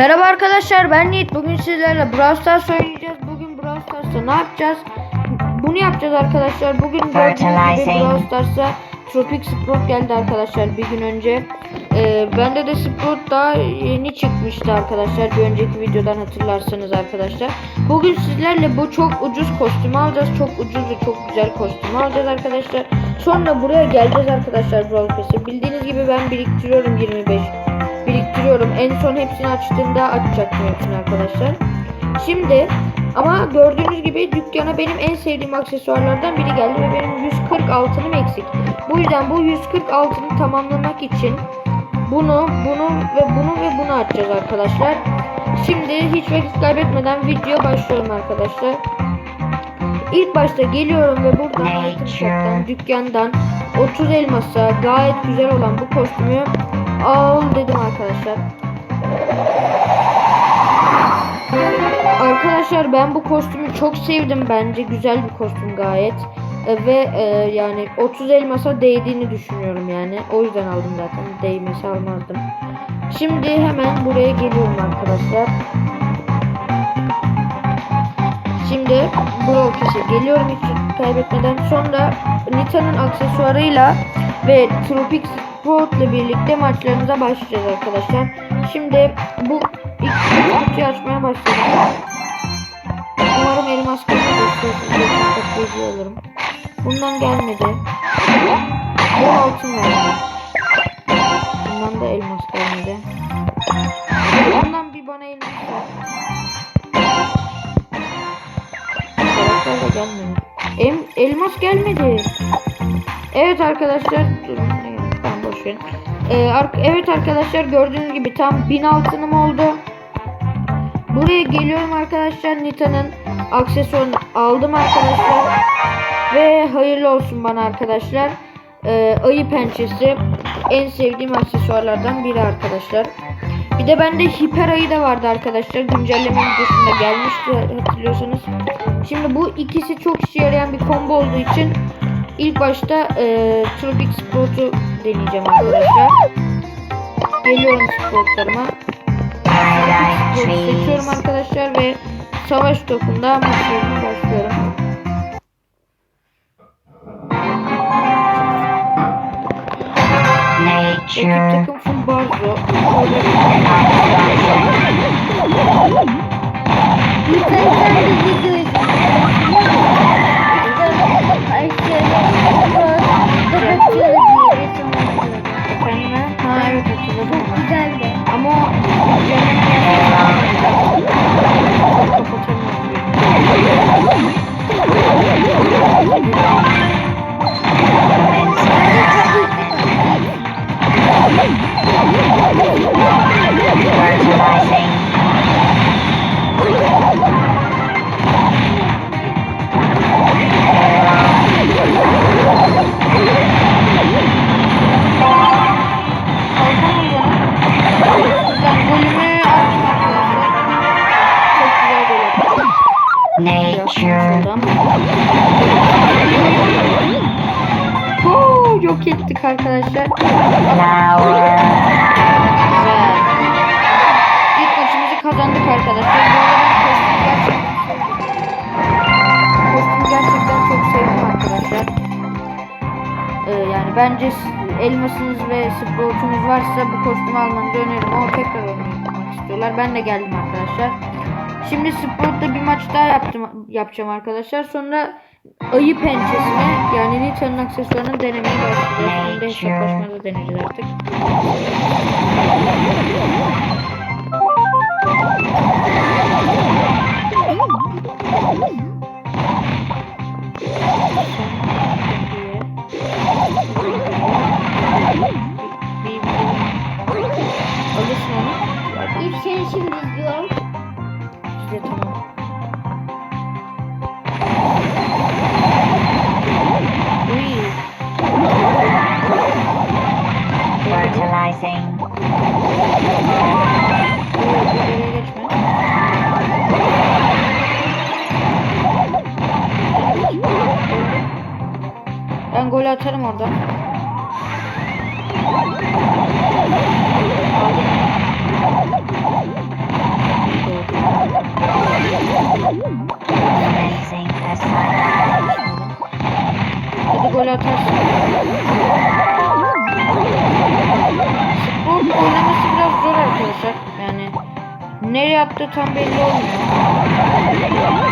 Merhaba arkadaşlar ben Yiğit. Bugün sizlerle Brawl Stars oynayacağız. Bugün Brawl Stars'ta ne yapacağız? Bunu yapacağız arkadaşlar. Bugün gördüğünüz gibi. Brawl Stars'a Tropic Sprout geldi arkadaşlar bir gün önce. Ee, bende de Sprout daha yeni çıkmıştı arkadaşlar. Bir önceki videodan hatırlarsanız arkadaşlar. Bugün sizlerle bu çok ucuz kostümü alacağız. Çok ucuz ve çok güzel kostümü alacağız arkadaşlar. Sonra buraya geleceğiz arkadaşlar Brawl Pass'i. Bildiğiniz gibi ben biriktiriyorum 25 biriktiriyorum. En son hepsini açtığımda açacaktım hepsini arkadaşlar. Şimdi ama gördüğünüz gibi dükkana benim en sevdiğim aksesuarlardan biri geldi ve benim 140 altınım eksik. Bu yüzden bu 140 altını tamamlamak için bunu, bunu ve bunu ve bunu açacağız arkadaşlar. Şimdi hiç vakit kaybetmeden video başlıyorum arkadaşlar. İlk başta geliyorum ve buradan shop'tan, dükkandan 30 elmasa gayet güzel olan bu kostümü al dedim arkadaşlar. Arkadaşlar ben bu kostümü çok sevdim bence güzel bir kostüm gayet E, ve e, yani 30 elmasa değdiğini düşünüyorum yani o yüzden aldım zaten değmesi almazdım. Şimdi hemen buraya geliyorum arkadaşlar. Şimdi Brawl Pass'e geliyorum hiç kaybetmeden. Sonra Nita'nın aksesuarıyla ve Tropic İle birlikte maçlarımıza başlayacağız arkadaşlar. Şimdi bu ilk kutuyu açmaya başladım. Umarım elmas. Patlayıcı alırım. Bundan gelmedi. Bu altın verdi. Bundan da elmas gelmedi. Bundan bir bana elmas ver. Karakter de gelmedi. Em, elmas gelmedi. Evet arkadaşlar. Durun. Ne geldi? Tamam boş verin. Ee, evet arkadaşlar gördüğünüz gibi tam 1000 altınım oldu. Buraya geliyorum arkadaşlar. Nita'nın aksesuarını aldım arkadaşlar. Ve hayırlı olsun bana arkadaşlar. Ee, ayı pençesi en sevdiğim aksesuarlardan biri arkadaşlar. Bir de bende hiper ayı da vardı arkadaşlar. Güncelleme videosunda gelmişti hatırlıyorsanız. Şimdi bu ikisi çok işe yarayan bir combo olduğu için ilk başta e, Tropic Sprout'u deneyeceğim arkadaşlar. Geliyorum Sprout'u seçiyorum arkadaşlar ve savaş topunda maçlarına başlıyorum. Ekip takım full barzo. Efendim Güzel. İlk maçımızı kazandık arkadaşlar. Bu arada ben kostümü gerçekten. Kostümü gerçekten çok sevdim arkadaşlar. Ee, yani bence elmasınız ve sportunuz varsa bu kostümü almanızı öneririm. Ama tekrar oynamak istiyorlar. Ben de geldim arkadaşlar. Şimdi Sprout'ta bir maç daha yaptım, yapacağım arkadaşlar. Sonra ayı pençesini yani Nita'nın aksesuarını denemeye başlayacağız. Hem de hesaplaşmada deneyeceğiz artık. atarım orada. Hadi gol atarsın. Spor oynaması biraz zor arkadaşlar. Yani nereye attığı tam belli olmuyor.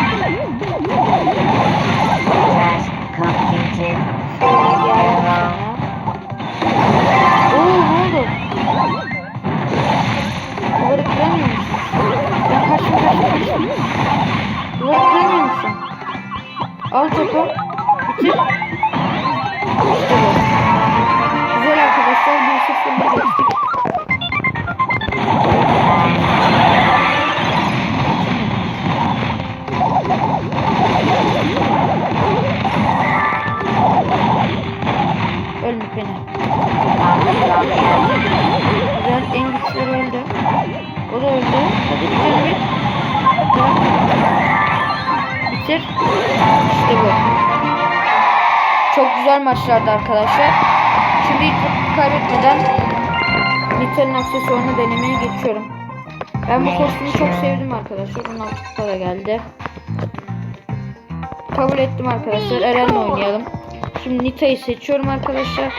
Maçlardı arkadaşlar. Şimdi hiç kaybetmeden Nitel'in aksesuarını denemeye geçiyorum. Ben bu kostümü çok sevdim arkadaşlar. 16 kupa da geldi. Kabul ettim arkadaşlar. Eren'le oynayalım. Şimdi Nita'yı seçiyorum arkadaşlar.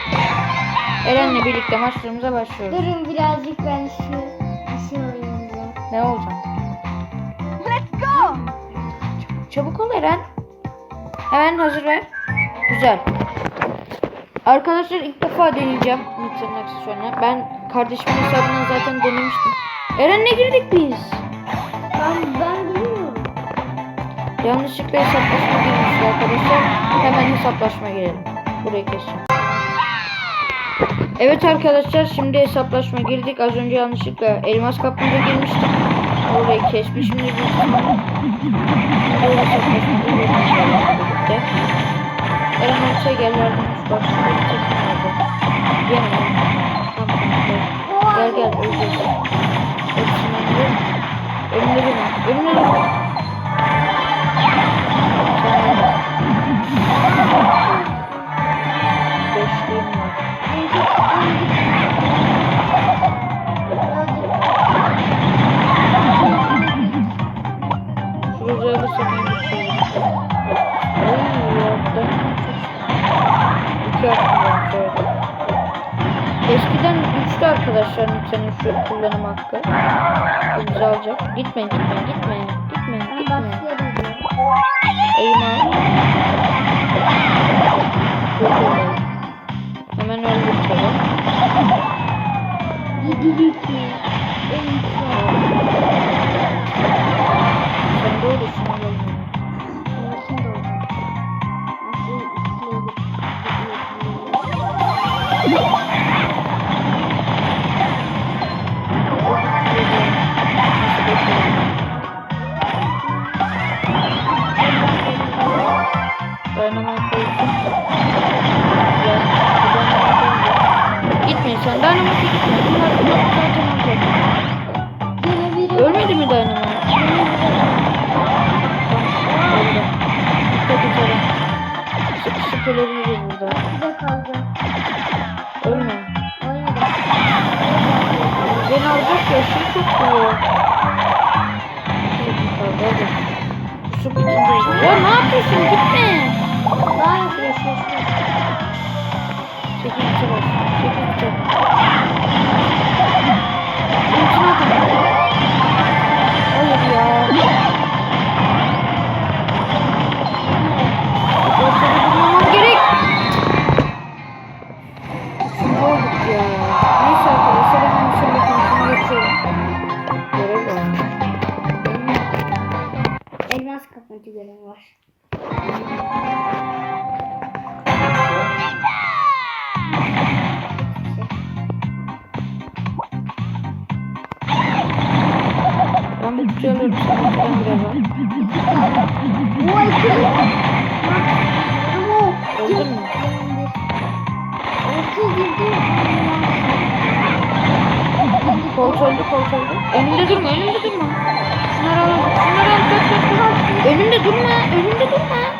Eren'le birlikte maçlarımıza başlıyoruz. Durun birazcık ben şu işi oynayacağım. Ne olacak? Çabuk ol Eren. Hemen hazır ver. Güzel. Arkadaşlar ilk defa deneyeceğim Nita'nın aksesuarını. Ben kardeşimin hesabından zaten denemiştim. Eren'le girdik biz. Ben, ben bilmiyorum. Yanlışlıkla hesaplaşma girmişiz arkadaşlar. Hemen hesaplaşma girelim. Burayı keseceğim. Evet arkadaşlar şimdi hesaplaşma girdik. Az önce yanlışlıkla elmas kapınca girmiştim. Orayı kesmişim de. Şimdi gireceğiz birlikte. Eren olsa gel yardımcı bak şurada bir takım vardı. Gel. Gel gel öleceğiz. Hepsini öldür. Önümde durma. Önümde durma. Beşliğim hakkı. Bu bizi alacak. Gitme hadi. Su bitince. Ya ne yapıyorsun gitme. Daha yapıyorsun. Çekil çabuk. Çekil Ben kutudan birazdan. Bu iki. Ama Öldün mü? Kolt öldü. Önümde durma, önümde durma. Şunları al, şunları al. Önümde durma, önümde durma.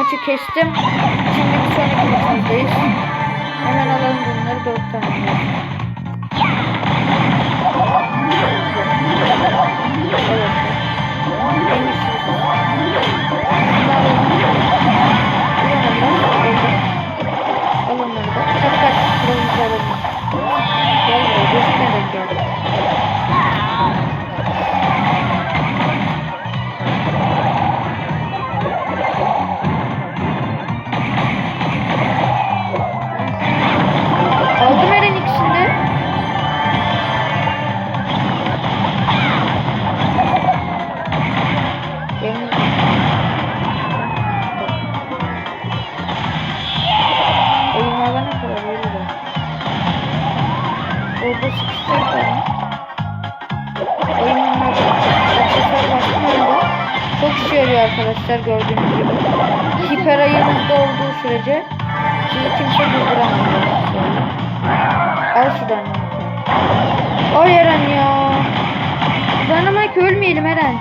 Maçı kestim. Şimdi bir sonraki maçımızdayız. Hemen alalım Yarıyor arkadaşlar gördüğünüz gibi. Hiper ayımızda olduğu sürece sizi kimse durduramaz. Al şu dynamite. Ay Eren ya. Dynamite ölmeyelim Eren.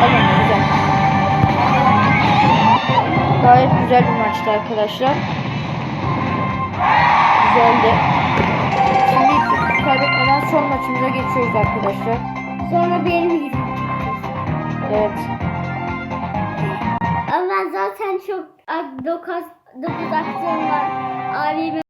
Tamam güzel. Gayet güzel bir maçtı arkadaşlar. Güzeldi. Şimdi kaybetmeden son maçımıza geçiyoruz arkadaşlar. Sonra benim. Evet. Ama zaten çok 9 9 aktörüm var. Abime